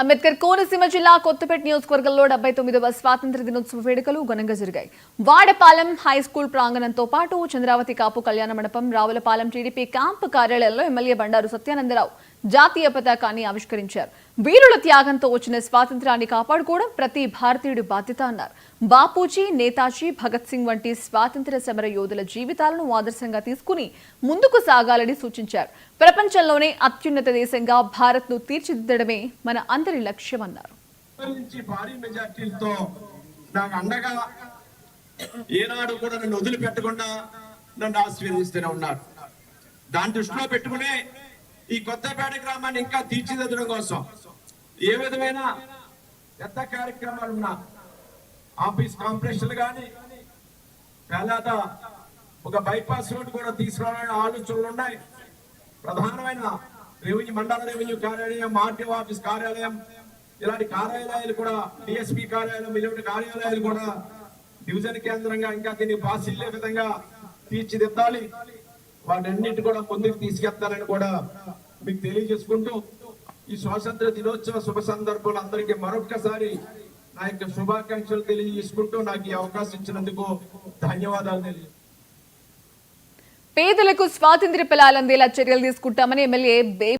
అంబేద్కర్ కోనసీమ జిల్లా కొత్తపేట నియోజకవర్గంలో డెబ్బై తొమ్మిదవ స్వాతంత్ర దినోత్సవ వేడుకలు ఘనంగా జరిగాయి. వాడపాలెం హై స్కూల్ ప్రాంగణంతో పాటు చంద్రావతి కాపు కళ్యాణ మండపం రావులపాలెం టీడీపీ క్యాంపు కార్యాలయంలో ఎమ్మెల్యే బండారు సత్యానందరావు జాతీయ పతాకాన్ని ఆవిష్కరించారు. వీరుల త్యాగంతో వచ్చిన స్వాతంత్రాన్ని కాపాడుకోవడం ప్రతి భారతీయుడి బాధ్యత అన్నారు. బాపూజీ నేతాజీ భగత్ సింగ్ వంటి స్వాతంత్ర సమర యోధుల జీవితాలను ఆదర్శంగా తీసుకుని ముందుకు సాగాలని సూచించారు. ప్రపంచంలోనే అత్యున్నత దేశంగా భారత్ను తీర్చిదిద్దడమే మన అందరి లక్ష్యమన్నారు. ఏనాడు కూడా నన్ను వదిలిపెట్టకుండా నన్ను ఆశీర్వదిస్తూనే ఉన్నారు. దాని దృష్టిలో పెట్టుకునే ఈ కొత్తపేట గ్రామాన్ని ఇంకా తీర్చిదిద్దడం కోసం ఏ విధమైన పెద్ద కార్యక్రమాలు ఉన్నా ఆఫీస్ కాంప్లెక్స్లు కానీ తర్వాత ఒక బైపాస్ రోడ్ కూడా తీసుకురావాలని ఆలోచనలు ఉన్నాయి. ప్రధానమైన రెవెన్యూ మండల రెవెన్యూ కార్యాలయం ఆర్టీఓ ఆఫీస్ కార్యాలయం ఇలాంటి కార్యాలయాలు కూడా డిఎస్పీ కార్యాలయం ఇలాంటి కార్యాలయాలు కూడా డివిజన్ కేంద్రంగా ఇంకా దీన్ని పాసిల్లే విధంగా తీర్చిదిద్దాలి. వాటన్నిటి కూడా ముందుకు తీసుకెళ్తారని కూడా మీకు తెలియజేసుకుంటూ ఈ స్వాతంత్ర దినోత్సవ శుభ సందర్భంలో అందరికీ మరొక్కసారి నా యొక్క శుభాకాంక్షలు తెలియజేసుకుంటూ నాకు ఈ అవకాశం ఇచ్చినందుకు ధన్యవాదాలు తెలియజేస్తున్నాను పేదలకు స్వాతంత్ర్య ఫలాలు అందేలా చర్యలు తీసుకుంటామని ఎమ్మెల్యే